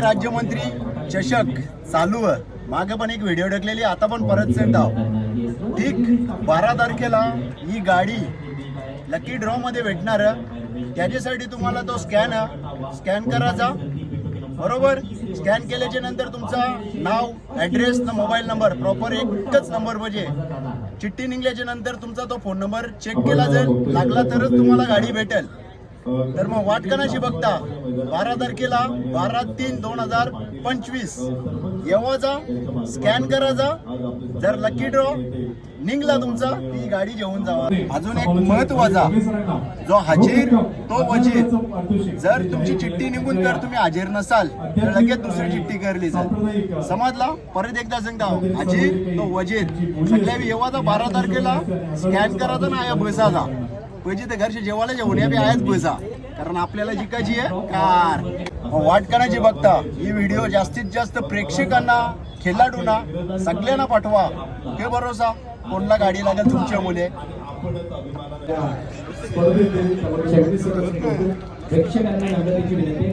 राज्यमंत्री चषक चालू मागे पण एक व्हिडिओ टाकलेली आता पण परत सेंड आहो ठीक बारा तारखेला ही गाडी लकी ड्रॉ मध्ये भेटणार. त्याच्यासाठी तुम्हाला तो स्कॅन स्कॅन करायचा बरोबर? स्कॅन केल्याच्यानंतर तुमचा नाव ॲड्रेस ना मोबाईल नंबर प्रॉपर एकच नंबर म्हणजे चिठ्ठी निघल्याच्या नंतर तुमचा तो फोन नंबर चेक केला जाईल लागला तरच तुम्हाला गाडी भेटेल. तर मग वाटकणाशी बघता बारा तारखेला बारा तीन दोन हजार पंचवीस. येवा जा स्कॅन करा जा जर लकी ड्रॉ निघला तुमचा ती गाडी घेऊन जावा अजून एक महत्त्वाचा जो हाजीर तो वजीर. जर तुमची चिठ्ठी निघून जर तुम्ही हाजीर नसाल तर लगेच दुसरी चिठ्ठी करली जाईल. समजला परत एकदा सांगता हाजीर तो वजीर. सगळ्या येवाचा बारा तारखेला स्कॅन करायचा ना या बसाचा पैसे तर घरचे जेवायला जेवण या बी आहेच पैसा. कारण आपल्याला जिकायची आहे कार. मग वाट करायची बघता ही व्हिडिओ जास्तीत जास्त प्रेक्षकांना खेळाडूंना सगळ्यांना पाठवा. हे भरोसा. कोणला गाडी लागेल तुमच्या मुले? प्रेक्षकांना विनंती